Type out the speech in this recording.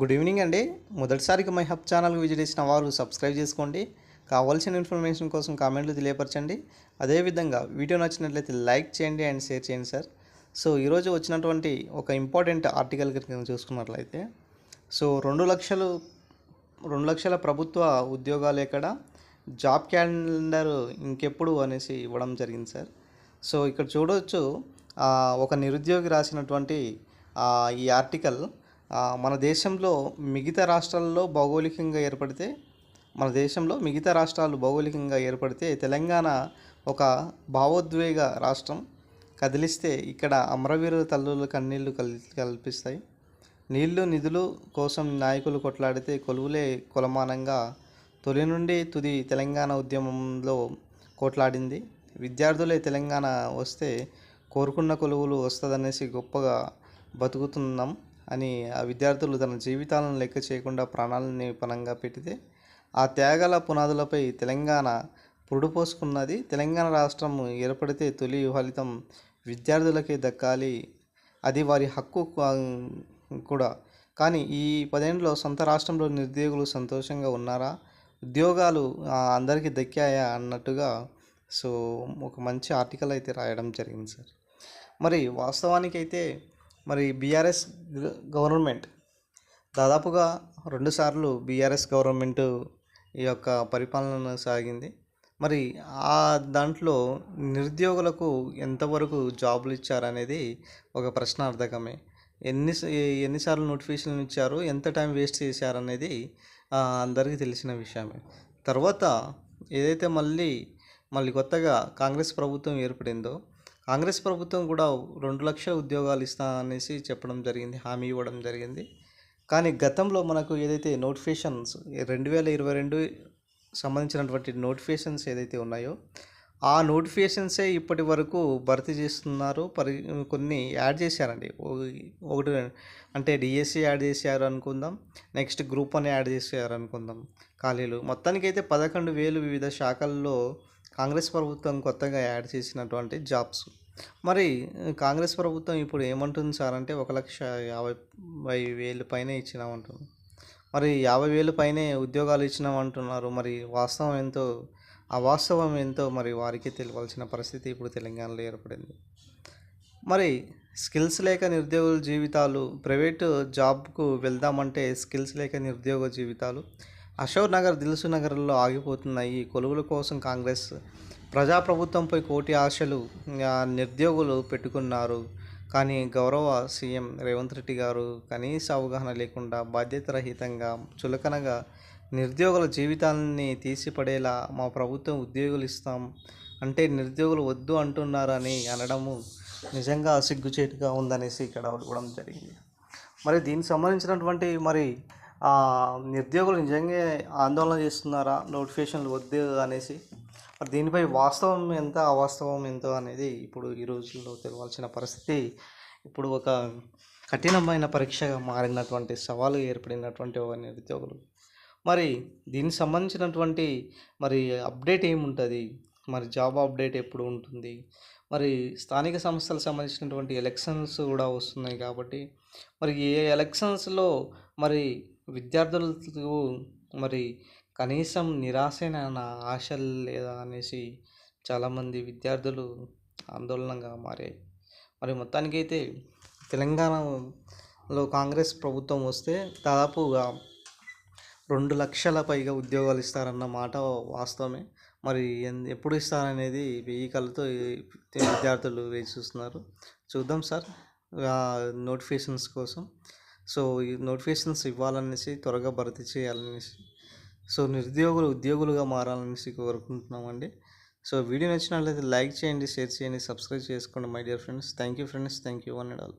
Good evening అండి. మొదటిసారిగా my hub ఛానల్కి విజిట్ చేసిన వారు సబ్స్క్రైబ్ చేసుకోండి. కావాల్సిన ఇన్ఫర్మేషన్ కోసం కామెంట్లు తెలియపరచండి. అదేవిధంగా వీడియో నచ్చినట్లయితే లైక్ చేయండి అండ్ షేర్ చేయండి సార్ సో ఈరోజు వచ్చినటువంటి ఒక ఇంపార్టెంట్ ఆర్టికల్ కనుక చూసుకున్నట్లయితే సో రెండు లక్షలు రెండు లక్షల ప్రభుత్వ ఉద్యోగాలు ఎక్కడ? జాబ్ క్యాలెండర్ ఇంకెప్పుడు అనేసి ఇవ్వడం జరిగింది సార్ సో ఇక్కడ చూడవచ్చు ఒక నిరుద్యోగి రాసినటువంటి ఈ ఆర్టికల్ మన దేశంలో మిగతా రాష్ట్రాల్లో భౌగోళికంగా ఏర్పడితే మన దేశంలో మిగతా రాష్ట్రాలు భౌగోళికంగా ఏర్పడితే తెలంగాణ ఒక భావోద్వేగ రాష్ట్రం. కదిలిస్తే ఇక్కడ అమరవీరుల తల్లుల కన్నీళ్ళు కల్ కల్పిస్తాయి. నీళ్ళు నిధులు కోసం నాయకులు కొట్లాడితే కొలువులే కొలమానంగా తొలి నుండి తుది తెలంగాణ ఉద్యమంలో కొట్లాడింది. విద్యార్థులే తెలంగాణ వస్తే కోరుకున్న కొలువులు వస్తుందనేసి గొప్పగా బతుకుతున్నాం. అని ఆ విద్యార్థులు తన జీవితాలను లెక్క చేయకుండా ప్రాణాలని పణంగా పెట్టితే ఆ త్యాగాల పునాదులపై తెలంగాణ పురుడుపోసుకున్నది. తెలంగాణ రాష్ట్రం ఏర్పడితే తొలి ఫలితం విద్యార్థులకే దక్కాలి. అది వారి హక్కు కూడా. కానీ ఈ పదేండ్లో సొంత రాష్ట్రంలో నిరుద్యోగులు సంతోషంగా ఉన్నారా? ఉద్యోగాలు అందరికీ దక్కాయా అన్నట్టుగా సో ఒక మంచి ఆర్టికల్ అయితే రాయడం జరిగింది సార్. మరి వాస్తవానికి అయితే మరి బీఆర్ఎస్ గవర్నమెంట్. దాదాపుగా రెండుసార్లు బీఆర్ఎస్ గవర్నమెంట్ ఈ యొక్క పరిపాలన సాగింది. మరి ఆ దాంట్లో నిరుద్యోగులకు ఎంతవరకు జాబులు ఇచ్చారనేది ఒక ప్రశ్నార్థకమే. ఎన్ని ఎన్నిసార్లు నోటిఫికేషన్లు ఇచ్చారు ఎంత టైం వేస్ట్ చేశారనేది అందరికీ తెలిసిన విషయమే. తర్వాత ఏదైతే మళ్ళీ మళ్ళీ కొత్తగా కాంగ్రెస్ ప్రభుత్వం ఏర్పడిందో కాంగ్రెస్ ప్రభుత్వం కూడా రెండు లక్షల ఉద్యోగాలు ఇస్తా అనేసి చెప్పడం జరిగింది హామీ ఇవ్వడం జరిగింది. కానీ గతంలో మనకు ఏదైతే నోటిఫికేషన్స్ రెండు వేల ఇరవై రెండు సంబంధించినటువంటి నోటిఫికేషన్స్ ఏదైతే ఉన్నాయో ఆ నోటిఫికేషన్సే ఇప్పటి వరకు భర్తీ చేస్తున్నారు. పరి కొన్ని యాడ్ చేశారండి. ఒకటి అంటే డిఎస్సి యాడ్ చేశారు అనుకుందాం నెక్స్ట్ గ్రూప్ అని యాడ్ చేశారు అనుకుందాం ఖాళీలు. మొత్తానికి అయితే పదకొండు వేలు వివిధ శాఖల్లో కాంగ్రెస్ ప్రభుత్వం కొత్తగా యాడ్ చేసినటువంటి జాబ్స్. మరి కాంగ్రెస్ ప్రభుత్వం ఇప్పుడు ఏమంటుంది సార్ అంటే ఒక లక్ష యాభై వేలు పైనే ఇచ్చినామంటుంది మరి యాభై వేలు పైనే ఉద్యోగాలు ఇచ్చినామంటున్నారు. మరి వాస్తవం ఎంతో అవాస్తవం ఎంతో మరి వారికి తెలియాల్సిన పరిస్థితి ఇప్పుడు తెలంగాణలో ఏర్పడింది. మరి స్కిల్స్ లేక నిరుద్యోగుల జీవితాలు ప్రైవేటు జాబ్కు వెళ్దామంటే స్కిల్స్ లేక నిరుద్యోగ జీవితాలు అశోక్ నగర్ దిల్సు నగర్లో ఆగిపోతున్నాయి కొలువుల కోసం కాంగ్రెస్ ప్రజాప్రభుత్వంపై కోటి ఆశలు నిరుద్యోగులు పెట్టుకున్నారు. కానీ గౌరవ సీఎం రేవంత్ రెడ్డి గారు కనీస అవగాహన లేకుండా బాధ్యతరహితంగా చులకనగా నిరుద్యోగుల జీవితాలని తీసిపడేలా మా ప్రభుత్వం ఉద్యోగులు ఇస్తాం అంటే నిరుద్యోగులు వద్దు అంటున్నారని అనడము నిజంగా సిగ్గుచేటుగా ఉందనేసి ఇక్కడ ఇవ్వడం జరిగింది. మరి దీనికి సంబంధించినటువంటి మరి నిరుద్యోగులు నిజంగా ఆందోళన చేస్తున్నారా? నోటిఫికేషన్లు వద్దు అనేసి. మరి దీనిపై వాస్తవం ఎంత అవాస్తవం ఎంతో అనేది ఇప్పుడు ఈ రోజుల్లో తెలవాల్సిన పరిస్థితి. ఇప్పుడు ఒక కఠినమైన పరీక్షగా మారినటువంటి సవాలు ఏర్పడినటువంటి ఒక నిరుద్యోగులు. మరి దీనికి సంబంధించినటువంటి మరి అప్డేట్ ఏముంటుంది? మరి జాబ్ అప్డేట్ ఎప్పుడు ఉంటుంది? మరి స్థానిక సంస్థలకు సంబంధించినటువంటి ఎలక్షన్స్ కూడా వస్తున్నాయి కాబట్టి. మరి ఏ ఎలక్షన్స్లో మరి విద్యార్థులకు మరి కనీసం నిరాశైన నా ఆశ లేదా అనేసి చాలామంది విద్యార్థులు ఆందోళనగా మారాయి. మరి మొత్తానికి అయితే తెలంగాణలో కాంగ్రెస్ ప్రభుత్వం వస్తే దాదాపుగా రెండు లక్షల పైగా ఉద్యోగాలు ఇస్తారన్న మాట వాస్తవమే. మరి ఎప్పుడు ఇస్తారనేది వెయ్యి కళ్ళతో విద్యార్థులు వేచి చూస్తున్నారు. చూద్దాం సార్. నోటిఫికేషన్స్ కోసం సో ఈ నోటిఫికేషన్స్ ఇవ్వాలనేసి త్వరగా భర్తీ చేయాలనేసి. సో నిరుద్యోగులు ఉద్యోగులుగా మారాలనేసి కోరుకుంటున్నామండి. సో వీడియో నచ్చినట్లయితే లైక్ చేయండి షేర్ చేయండి సబ్స్క్రైబ్ చేసుకోండి my dear friends. Thank you friends. Thank you one and all